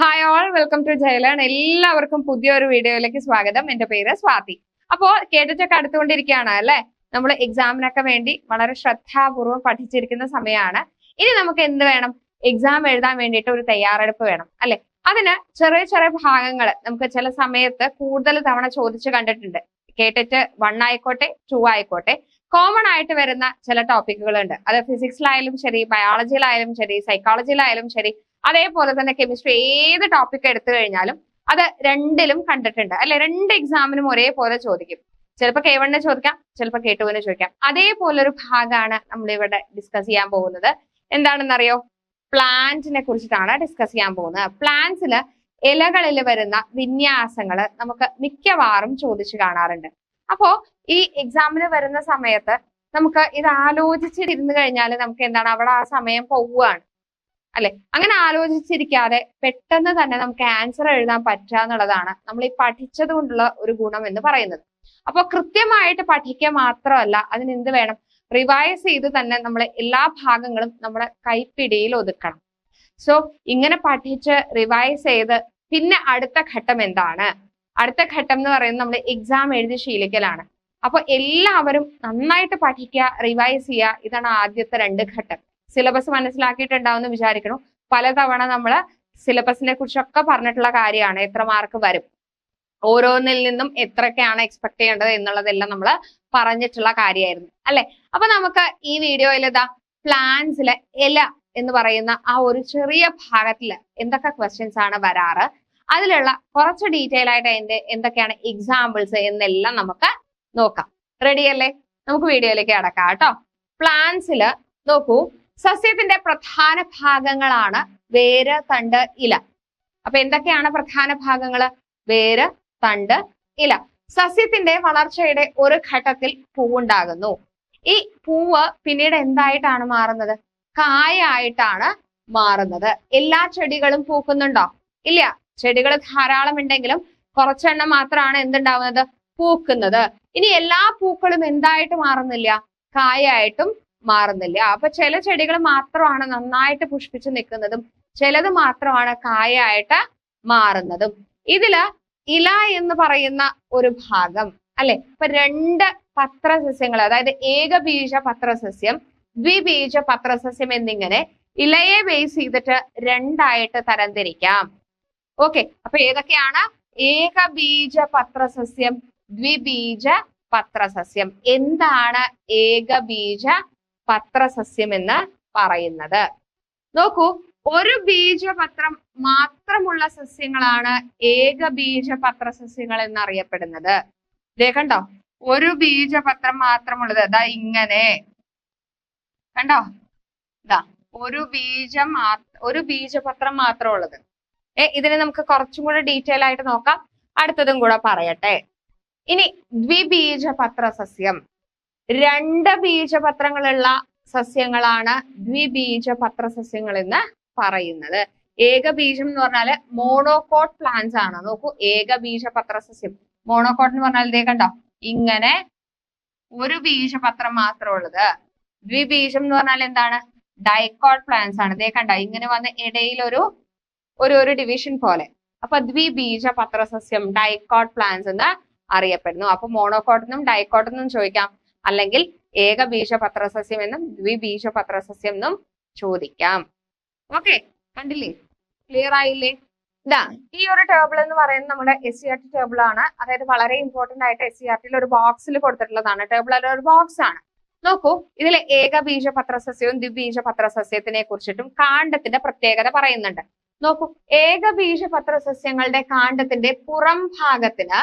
Hi all welcome to ജയലൺ എല്ലാവർക്കും പുതിയൊരു വീഡിയോയിലേക്ക് സ്വാഗതം. എന്റെ പേര് സ്വാതി. അപ്പോ കേട്ടിട്ടൊക്കെ അടുത്തുകൊണ്ടിരിക്കുകയാണ് അല്ലേ? നമ്മൾ എക്സാമിനൊക്കെ വേണ്ടി വളരെ ശ്രദ്ധാപൂർവം പഠിച്ചിരിക്കുന്ന സമയമാണ്. ഇനി നമുക്ക് എന്ത് വേണം? എക്സാം എഴുതാൻ വേണ്ടിയിട്ട് ഒരു തയ്യാറെടുപ്പ് വേണം അല്ലെ? അതിന് ചെറിയ ചെറിയ ഭാഗങ്ങൾ നമുക്ക് ചില സമയത്ത് കൂടുതൽ തവണ ചോദിച്ചു കണ്ടിട്ടുണ്ട്. കേട്ടിട്ട് വൺ ആയിക്കോട്ടെ ടു ആയിക്കോട്ടെ. കോമൺ ആയിട്ട് വരുന്ന ചില ടോപ്പിക്കുകളുണ്ട് അത് ഫിസിക്സിലായാലും ശരി ബയോളജിയിലായാലും ശരി സൈക്കോളജിയിലായാലും ശരി അതേപോലെ തന്നെ കെമിസ്ട്രി ഏത് ടോപ്പിക് എടുത്തു കഴിഞ്ഞാലും അത് രണ്ടിലും കണ്ടിട്ടുണ്ട്. അല്ലെ? രണ്ട് എക്സാമിനും ഒരേപോലെ ചോദിക്കും. ചിലപ്പോൾ കെ വണ്ണിന് ചോദിക്കാം ചിലപ്പോൾ കെ ടുവിന് ചോദിക്കാം. അതേപോലെ ഒരു ഭാഗമാണ് നമ്മൾ ഇവിടെ ഡിസ്കസ് ചെയ്യാൻ പോകുന്നത്. എന്താണെന്നറിയോ? പ്ലാന്റിനെ കുറിച്ചിട്ടാണ് ഡിസ്കസ് ചെയ്യാൻ പോകുന്നത്. പ്ലാന്റ്സിൽ ഇലകളിൽ വരുന്ന വിന്യാസങ്ങൾ നമുക്ക് മിക്കവാറും ചോദിച്ചു കാണാറുണ്ട്. അപ്പോ ഈ എക്സാമിന് വരുന്ന സമയത്ത് നമുക്ക് ഇത് ആലോചിച്ചിരുന്നു കഴിഞ്ഞാൽ നമുക്ക് എന്താണ്? അവിടെ ആ സമയം പോവുകയാണ്. അല്ലെ? അങ്ങനെ ആലോചിച്ചിരിക്കാതെ പെട്ടെന്ന് തന്നെ നമുക്ക് ആൻസർ എഴുതാൻ പറ്റുക എന്നുള്ളതാണ് നമ്മൾ ഈ പഠിച്ചത് കൊണ്ടുള്ള ഒരു ഗുണം എന്ന് പറയുന്നത്. അപ്പോൾ കൃത്യമായിട്ട് പഠിക്കുക മാത്രമല്ല അതിന് എന്ത് വേണം? റിവൈസ് ചെയ്ത് തന്നെ നമ്മൾ എല്ലാ ഭാഗങ്ങളും നമ്മുടെ കൈപ്പിടിയിൽ ഒതുക്കണം. സോ ഇങ്ങനെ പഠിച്ച് റിവൈസ് ചെയ്ത് പിന്നെ അടുത്ത ഘട്ടം എന്താണ്? അടുത്ത ഘട്ടം എന്ന് പറയുന്നത് നമ്മൾ എക്സാം എഴുതി ശീലിക്കലാണ്. അപ്പൊ എല്ലാവരും നന്നായിട്ട് പഠിക്കുക റിവൈസ് ചെയ്യുക ഇതാണ് ആദ്യത്തെ രണ്ട് ഘട്ടം. സിലബസ് മനസ്സിലാക്കിയിട്ടുണ്ടാവും എന്ന് വിചാരിക്കണം. പലതവണ നമ്മൾ സിലബസിനെ കുറിച്ചൊക്കെ പറഞ്ഞിട്ടുള്ള കാര്യമാണ് എത്ര മാർക്ക് വരും. ഓരോന്നിൽ നിന്നും എത്രയൊക്കെയാണ് എക്സ്പെക്ട് ചെയ്യേണ്ടത് എന്നുള്ളതെല്ലാം നമ്മൾ പറഞ്ഞിട്ടുള്ള കാര്യമായിരുന്നു. അല്ലെ? അപ്പൊ നമുക്ക് ഈ വീഡിയോയിൽ ഇതാ പ്ലാൻസിലെ ഇല എന്ന് പറയുന്ന ആ ഒരു ചെറിയ ഭാഗത്തിൽ എന്തൊക്കെ ക്വസ്റ്റ്യൻസ് ആണ് വരാറ്? അതിലുള്ള കുറച്ച് ഡീറ്റെയിൽ ആയിട്ട് അതിന്റെ എന്തൊക്കെയാണ് എക്സാമ്പിൾസ് എന്നെല്ലാം നമുക്ക് നോക്കാം. റെഡി അല്ലേ? നമുക്ക് വീഡിയോയിലേക്ക് അടക്കാം കേട്ടോ. പ്ലാൻസിൽ നോക്കൂ. സസ്യത്തിന്റെ പ്രധാന ഭാഗങ്ങളാണ് വേര് തണ്ട് ഇല. അപ്പൊ എന്തൊക്കെയാണ് പ്രധാന ഭാഗങ്ങൾ വേര് തണ്ട് ഇല. സസ്യത്തിന്റെ വളർച്ചയുടെ ഒരു ഘട്ടത്തിൽ പൂവുണ്ടാകുന്നു. ഈ പൂവ് പിന്നീട് എന്തായിട്ടാണ് മാറുന്നത്? കായായിട്ടാണ് മാറുന്നത്. എല്ലാ ചെടികളും പൂക്കുന്നുണ്ടോ? ഇല്ല. ചെടികൾ ധാരാളം ഉണ്ടെങ്കിലും കുറച്ചെണ്ണം മാത്രമാണ് എന്തുണ്ടാവുന്നത്? പൂക്കുന്നത്. ഇനി എല്ലാ പൂക്കളും എന്തായിട്ട് മാറുന്നില്ല? കായായിട്ടും മാറുന്നില്ല. അപ്പൊ ചില ചെടികൾ മാത്രമാണ് നന്നായിട്ട് പുഷ്പിച്ച് നിൽക്കുന്നതും ചിലത് മാത്രമാണ് കായായിട്ട് മാറുന്നതും. ഇതിൽ ഇല എന്ന് പറയുന്ന ഒരു ഭാഗം അല്ലെ? ഇപ്പൊ രണ്ട് പത്രസസ്യങ്ങൾ അതായത് ഏകബീജ പത്രസസ്യം ദ്വിബീജ പത്രസസ്യം എന്നിങ്ങനെ ഇലയെ ബേസ് ചെയ്തിട്ട് രണ്ടായിട്ട് തരംതിരിക്കാം. ഓക്കെ അപ്പൊ ഏതൊക്കെയാണ്? ഏകബീജ പത്രസസ്യം ദ്വിബീജ പത്രസസ്യം. എന്താണ് ഏകബീജ പത്രസസ്യം എന്ന് പറയുന്നത്. നോക്കൂ ഒരു ബീജപത്രം മാത്രമുള്ള സസ്യങ്ങളാണ് ഏകബീജപത്ര സസ്യങ്ങൾ എന്നറിയപ്പെടുന്നത് കണ്ടോ? ഒരു ബീജപത്രം മാത്രമുള്ളത്. അതാ ഇങ്ങനെ. കണ്ടോ? ഇതാ ഒരു ബീജം ഒരു ബീജപത്രം മാത്രമുള്ളത്. ഏ ഇതിനെ നമുക്ക് കുറച്ചും കൂടെ ഡീറ്റെയിൽ ആയിട്ട് നോക്കാം. അടുത്തതും കൂടെ പറയട്ടെ. ഇനി ദ്വിബീജപത്ര പത്രസസ്യം രണ്ട് ബീജപത്രങ്ങളുള്ള സസ്യങ്ങളാണ് ദ്വിബീജ പത്രസസ്യങ്ങൾ എന്ന് പറയുന്നത് ഏകബീജം എന്ന് പറഞ്ഞാൽ മോണോകോട്ട് പ്ലാന്റ്സ് ആണ്. നോക്കൂ ഏകബീജ പത്രസസ്യം മോണോകോട്ട് എന്ന് പറഞ്ഞാൽ ഇതേ കണ്ടോ? ഇങ്ങനെ ഒരു ബീജപത്രം മാത്രം ഉള്ളത്. ദ്വിബീജം എന്ന് പറഞ്ഞാൽ എന്താണ്? ഡൈക്കോട്ട് പ്ലാന്റ്സ് ആണ്. ഇതേ കണ്ടോ? ഇങ്ങനെ വന്ന് ഇടയിൽ ഒരു ഒരു ഒരു ഡിവിഷൻ പോലെ. അപ്പൊ ദ്വിബീജ പത്രസസ്യം ഡൈക്കോട്ട് പ്ലാന്റ്സ് എന്ന് അറിയപ്പെടുന്നു. അപ്പൊ മോണോകോട്ടിനും ഡൈക്കോട്ടിനും ഡൈക്കോട്ട് ചോദിക്കാം. അല്ലെങ്കിൽ ഏകബീജ പത്രസസ്യം എന്നും ദ്വിബീജ പത്രസസ്യം എന്നും ചോദിക്കാം. ഓക്കെ കണ്ടില്ലേ? ക്ലിയർ ആയില്ലേ? ഇതാ ഈ ഒരു ടേബിൾ എന്ന് പറയുന്നത് നമ്മുടെ S C R T table ആണ്. അതായത് വളരെ ഇമ്പോർട്ടന്റ് ആയിട്ട് എസ് സി ആർ ടിയിൽ ഒരു ബോക്സിൽ കൊടുത്തിട്ടുള്ളതാണ്. ടേബിൾ ഒരു ബോക്സ് ആണ്. നോക്കൂ ഇതിൽ ഏകബീജ പത്രസസ്യവും ദ്വിബീജ പത്രസസ്യത്തിനെ കുറിച്ചിട്ടും കാണ്ഡത്തിന്റെ പ്രത്യേകത പറയുന്നുണ്ട്. നോക്കൂ ഏകബീജ പത്രസസ്യങ്ങളുടെ കാണ്ഡത്തിന്റെ പുറം ഭാഗത്തിന്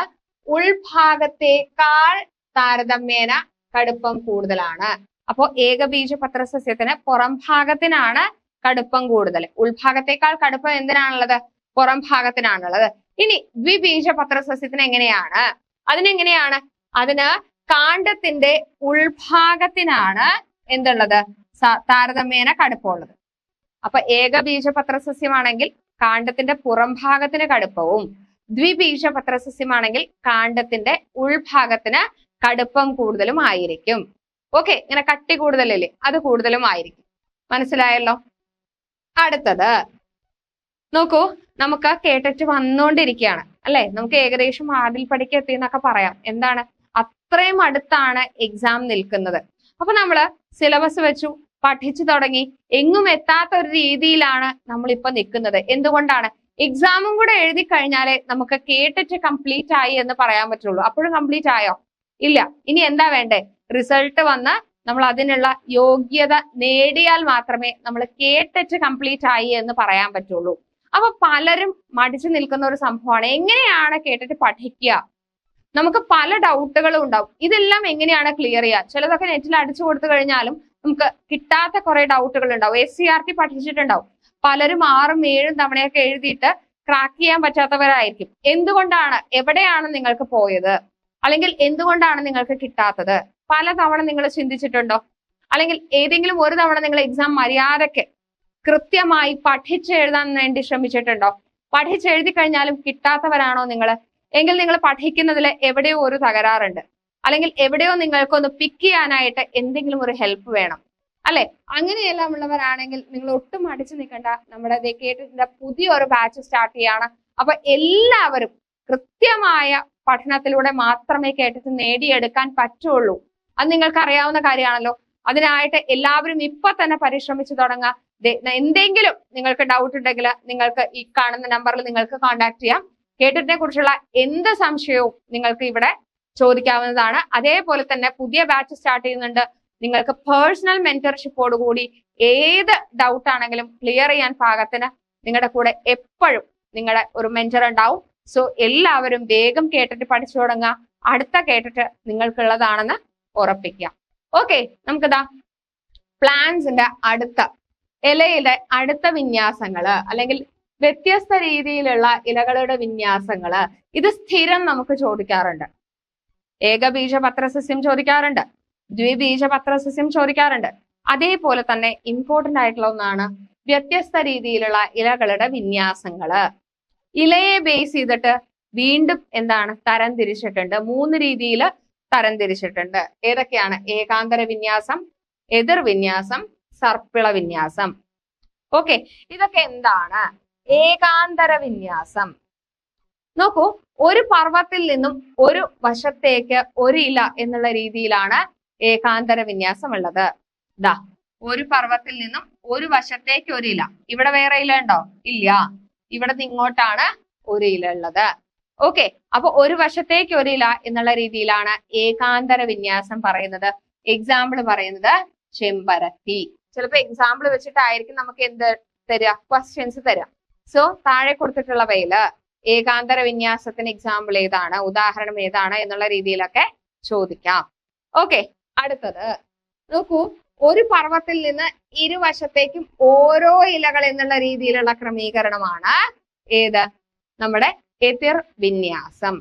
ഉൾഭാഗത്തേക്കാൾ താരതമ്യേന കടുപ്പം കൂടുതലാണ്. അപ്പോൾ ഏകബീജ പത്രസസ്യത്തിന് പുറം ഭാഗത്തിനാണ് കടുപ്പം കൂടുതൽ. ഉൾഭാഗത്തേക്കാൾ കടുപ്പം എന്തിനാണുള്ളത്? പുറം ഭാഗത്തിനാണുള്ളത്. ഇനി ദ്വിബീജ പത്രസസ്യത്തിന് എങ്ങനെയാണ്? അതിനെങ്ങനെയാണ്? അതിന് കാണ്ഡത്തിന്റെ ഉൾഭാഗത്തിനാണ് എന്തുള്ളത്? താരതമ്യേന കടുപ്പമുള്ളത്. അപ്പൊ ഏകബീജ പത്രസസ്യമാണെങ്കിൽ കാണ്ഡത്തിന്റെ പുറം ഭാഗത്തിന് കടുപ്പവും ദ്വിബീജ പത്രസസ്യമാണെങ്കിൽ കാണ്ഡത്തിന്റെ ഉൾഭാഗത്തിന് കടുപ്പം കൂടുതലും ആയിരിക്കും. ഓക്കെ ഇങ്ങനെ കട്ടി കൂടുതലല്ലേ അത് കൂടുതലും ആയിരിക്കും. മനസ്സിലായല്ലോ? അടുത്തത് നോക്കൂ നമുക്ക് കേട്ടിട്ട് വന്നുകൊണ്ടിരിക്കുകയാണ് അല്ലെ? നമുക്ക് ഏകദേശം ആദിൽപ്പടിക്ക് എത്തി എന്നൊക്കെ പറയാം. എന്താണ്? അത്രയും അടുത്താണ് എക്സാം നിൽക്കുന്നത്. അപ്പൊ നമ്മൾ സിലബസ് വെച്ചു പഠിച്ചു തുടങ്ങി. എങ്ങും എത്താത്ത ഒരു രീതിയിലാണ് നമ്മളിപ്പോ നിൽക്കുന്നത്. എന്തുകൊണ്ടാണ്? എക്സാമും കൂടെ എഴുതി കഴിഞ്ഞാലേ നമുക്ക് കേട്ടിട്ട് കംപ്ലീറ്റ് ആയി എന്ന് പറയാൻ പറ്റുള്ളൂ. അപ്പോഴും കംപ്ലീറ്റ് ആയോ? ഇല്ല. ഇനി എന്താ വേണ്ടേ? റിസൾട്ട് വന്ന് നമ്മൾ അതിനുള്ള യോഗ്യത നേടിയാൽ മാത്രമേ നമ്മൾ കേട്ടിട്ട് കംപ്ലീറ്റ് ആയി എന്ന് പറയാൻ പറ്റുള്ളൂ. അപ്പൊ പലരും മടിച്ചു നിൽക്കുന്ന ഒരു സംഭവമാണ്. എങ്ങനെയാണ് കേട്ടിട്ട് പഠിക്കുക? നമുക്ക് പല ഡൗട്ടുകളും ഉണ്ടാവും. ഇതെല്ലാം എങ്ങനെയാണ് ക്ലിയർ ചെയ്യുക? ചിലതൊക്കെ നെറ്റിൽ അടിച്ചു കൊടുത്തു കഴിഞ്ഞാലും നമുക്ക് കിട്ടാത്ത കുറെ ഡൗട്ടുകൾ ഉണ്ടാവും. എസ് സി ആർ ടി പഠിച്ചിട്ടുണ്ടാവും. പലരും ആറും ഏഴും തവണയൊക്കെ എഴുതിയിട്ട് ക്രാക്ക് ചെയ്യാൻ പറ്റാത്തവരായിരിക്കും. എന്തുകൊണ്ടാണ്? എവിടെയാണ് നിങ്ങൾക്ക് പോയത്? അല്ലെങ്കിൽ എന്തുകൊണ്ടാണ് നിങ്ങൾക്ക് കിട്ടാത്തത്? പല തവണ നിങ്ങൾ ചിന്തിച്ചിട്ടുണ്ടോ? അല്ലെങ്കിൽ ഏതെങ്കിലും ഒരു തവണ നിങ്ങൾ എക്സാം മര്യാദയ്ക്ക് കൃത്യമായി പഠിച്ചെഴുതാൻ വേണ്ടി ശ്രമിച്ചിട്ടുണ്ടോ? പഠിച്ചെഴുതി കഴിഞ്ഞാലും കിട്ടാത്തവരാണോ നിങ്ങൾ എങ്കിൽ നിങ്ങൾ പഠിക്കുന്നതിൽ എവിടെയോ ഒരു തകരാറുണ്ട്. അല്ലെങ്കിൽ എവിടെയോ നിങ്ങൾക്കൊന്ന് പിക്ക് ചെയ്യാനായിട്ട് എന്തെങ്കിലും ഒരു ഹെൽപ്പ് വേണം. അല്ലെ? അങ്ങനെയെല്ലാം ഉള്ളവരാണെങ്കിൽ നിങ്ങൾ ഒട്ടും അടിച്ചു നിൽക്കണ്ട. നമ്മുടെ കേട്ടിട്ടുണ്ട് പുതിയൊരു ബാച്ച് സ്റ്റാർട്ട് ചെയ്യാണ്. അപ്പൊ എല്ലാവരും കൃത്യമായ പഠനത്തിലൂടെ മാത്രമേ കേട്ടിട്ട് നേടിയെടുക്കാൻ പറ്റുള്ളൂ. അത് നിങ്ങൾക്ക് അറിയാവുന്ന കാര്യമാണല്ലോ. അതിനായിട്ട് എല്ലാവരും ഇപ്പൊ തന്നെ പരിശ്രമിച്ചു തുടങ്ങുക ദേ- എന്തെങ്കിലും നിങ്ങൾക്ക് ഡൗട്ട് ഉണ്ടെങ്കിൽ നിങ്ങൾക്ക് ഈ കാണുന്ന നമ്പറിൽ നിങ്ങൾക്ക് കോൺടാക്ട് ചെയ്യാം. കേട്ടിട്ടിനെ കുറിച്ചുള്ള എന്ത് സംശയവും നിങ്ങൾക്ക് ഇവിടെ ചോദിക്കാവുന്നതാണ്. അതേപോലെ തന്നെ പുതിയ ബാച്ച് സ്റ്റാർട്ട് ചെയ്യുന്നുണ്ട്. നിങ്ങൾക്ക് പേഴ്സണൽ മെന്റർഷിപ്പോടുകൂടി ഏത് ഡൗട്ട് ആണെങ്കിലും ക്ലിയർ ചെയ്യാൻ പാകത്തിന് നിങ്ങളുടെ കൂടെ എപ്പോഴും നിങ്ങളുടെ ഒരു മെന്റർ ഉണ്ടാവും. സോ എല്ലാവരും വേഗം കേട്ടിട്ട് പഠിച്ചു തുടങ്ങുക അടുത്ത കേട്ടിട്ട് നിങ്ങൾക്കുള്ളതാണെന്ന് ഉറപ്പിക്കുക ഓക്കെ നമുക്കിതാ പ്ലാന്റ്സിന്റെ അടുത്ത ഇലയുടെ അടുത്ത വിന്യാസങ്ങൾ അല്ലെങ്കിൽ വ്യത്യസ്ത രീതിയിലുള്ള ഇലകളുടെ വിന്യാസങ്ങൾ ഇത് സ്ഥിരം നമുക്ക് ചോദിക്കാറുണ്ട്. ഏകബീജ പത്രസസ്യം ചോദിക്കാറുണ്ട് ദ്വിബീജ പത്രസസ്യം ചോദിക്കാറുണ്ട്. അതേപോലെ തന്നെ ഇമ്പോർട്ടന്റ് ആയിട്ടുള്ള ഒന്നാണ് വ്യത്യസ്ത രീതിയിലുള്ള ഇലകളുടെ വിന്യാസങ്ങൾ. ഇലയെ ബേസ് ചെയ്തിട്ട് വീണ്ടും എന്താണ് തരം തിരിച്ചിട്ടുണ്ട്. മൂന്ന് രീതിയിൽ തരം തിരിച്ചിട്ടുണ്ട്. ഏതൊക്കെയാണ്? ഏകാന്തര വിന്യാസം എതിർ വിന്യാസം സർപ്പിള വിന്യാസം. ഓക്കെ ഇതൊക്കെ എന്താണ്? ഏകാന്തര വിന്യാസം. നോക്കൂ ഒരു പർവത്തിൽ നിന്നും ഒരു വശത്തേക്ക് ഒരു ഇല എന്നുള്ള രീതിയിലാണ് ഏകാന്തര വിന്യാസം ഉള്ളത്. ദാ ഒരു പർവത്തിൽ നിന്നും ഒരു വശത്തേക്ക് ഒരു ഇല. ഇവിടെ വേറെ ഇല ഉണ്ടോ? ഇല്ല. ഇവിടെ ഇങ്ങോട്ടാണ് ഒരു ഇല ഉള്ളത് ഓക്കെ അപ്പൊ ഒരു വശത്തേക്ക് ഒരു ഇല എന്നുള്ള രീതിയിലാണ് ഏകാന്തര വിന്യാസം പറയുന്നത്. എക്സാമ്പിൾ പറയുന്നത് ചെമ്പരത്തി. ചിലപ്പോ എക്സാമ്പിൾ വെച്ചിട്ടായിരിക്കും നമുക്ക് എന്ത് തരിക ക്വസ്റ്റ്യൻസ് തരിക സോ താഴെ കൊടുത്തിട്ടുള്ളവയിൽ ഏകാന്തര വിന്യാസത്തിന് എക്സാമ്പിൾ ഏതാണ്? ഉദാഹരണം ഏതാണ്? എന്നുള്ള രീതിയിലൊക്കെ ചോദിക്കാം. ഓക്കെ അടുത്തത്. നോക്കൂ. ഒരു പർവത്തിൽ നിന്ന് ഇരുവശത്തേക്കും ഓരോ ഇലകൾ എന്നുള്ള രീതിയിലുള്ള ക്രമീകരണമാണ് ഏത്? നമ്മുടെ എതിർ വിന്യാസം.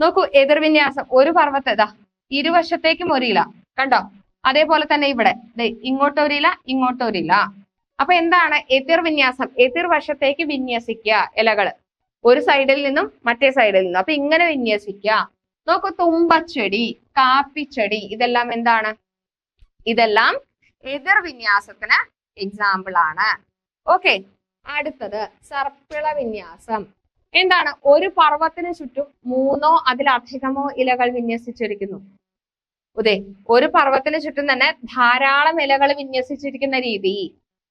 നോക്കൂ എതിർ വിന്യാസം. ഒരു പർവത്തെ ഇതാ ഇരുവശത്തേക്കും ഒരു ഇല. കണ്ടോ? അതേപോലെ തന്നെ ഇവിടെ. ഇങ്ങോട്ടൊരില ഇങ്ങോട്ടൊരില അപ്പൊ എന്താണ് എതിർ വിന്യാസം? എതിർ വശത്തേക്ക് വിന്യസിക്കുക ഇലകൾ ഒരു സൈഡിൽ നിന്നും മറ്റേ സൈഡിൽ നിന്നും. അപ്പൊ ഇങ്ങനെ വിന്യസിക്കുക. നോക്കൂ തുമ്പച്ചെടി കാപ്പിച്ചെടി ഇതെല്ലാം എന്താണ്? ഇതെല്ലാം എതിർ വിന്യാസത്തിന് എക്സാമ്പിൾ ആണ്. ഓക്കെ അടുത്തത് സർപ്പിള വിന്യാസം. എന്താണ്? ഒരു പർവത്തിന് ചുറ്റും മൂന്നോ അതിലധികമോ ഇലകൾ വിന്യസിച്ചിരിക്കുന്നു. അതെ ഒരു പർവത്തിന് ചുറ്റും തന്നെ ധാരാളം ഇലകൾ വിന്യസിച്ചിരിക്കുന്ന രീതി.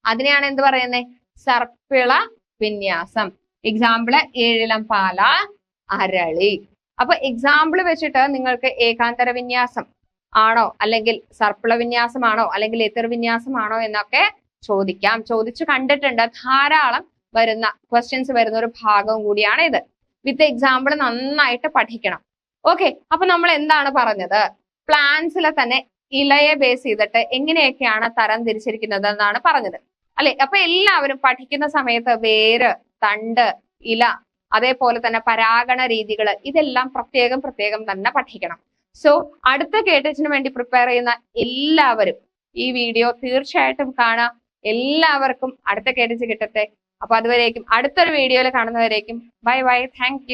അതിനെയാണ് എന്ത് പറയുന്നത് സർപ്പിള വിന്യാസം. എക്സാമ്പിൾ ഏഴിലം പാല അരളി. അപ്പൊ എക്സാമ്പിൾ വെച്ചിട്ട് നിങ്ങൾക്ക് ഏകാന്തര വിന്യാസം. ആണോ? അല്ലെങ്കിൽ സർപ്പിള വിന്യാസമാണോ അല്ലെങ്കിൽ എതിർ വിന്യാസമാണോ എന്നൊക്കെ ചോദിക്കാം. ചോദിച്ചു കണ്ടിട്ടുണ്ട്. ധാരാളം വരുന്ന ക്വസ്റ്റ്യൻസ് വരുന്ന ഒരു ഭാഗം കൂടിയാണ് ഇത്. വിത്ത് എക്സാമ്പിൾ നന്നായിട്ട് പഠിക്കണം. ഓക്കെ അപ്പൊ നമ്മൾ എന്താണ് പറഞ്ഞത്? പ്ലാന്റ്സിലെ തന്നെ ഇലയെ ബേസ് ചെയ്തിട്ട് എങ്ങനെയൊക്കെയാണ് തരം തിരിച്ചിരിക്കുന്നത് എന്നാണ് പറഞ്ഞത്. അല്ലെ? അപ്പൊ എല്ലാവരും പഠിക്കുന്ന സമയത്ത് വേര് തണ്ട് ഇല അതേപോലെ തന്നെ പരാഗണ രീതികൾ ഇതെല്ലാം പ്രത്യേകം പ്രത്യേകം തന്നെ പഠിക്കണം. സോ അടുത്ത കേട്ടച്ചിന് വേണ്ടി പ്രിപ്പയർ ചെയ്യുന്ന എല്ലാവരും ഈ വീഡിയോ തീർച്ചയായിട്ടും കാണാം. എല്ലാവർക്കും അടുത്ത കേട്ടച്ച് കിട്ടട്ടെ. അപ്പൊ അതുവരേക്കും അടുത്തൊരു വീഡിയോയിൽ കാണുന്നവരേക്കും ബൈ ബൈ താങ്ക്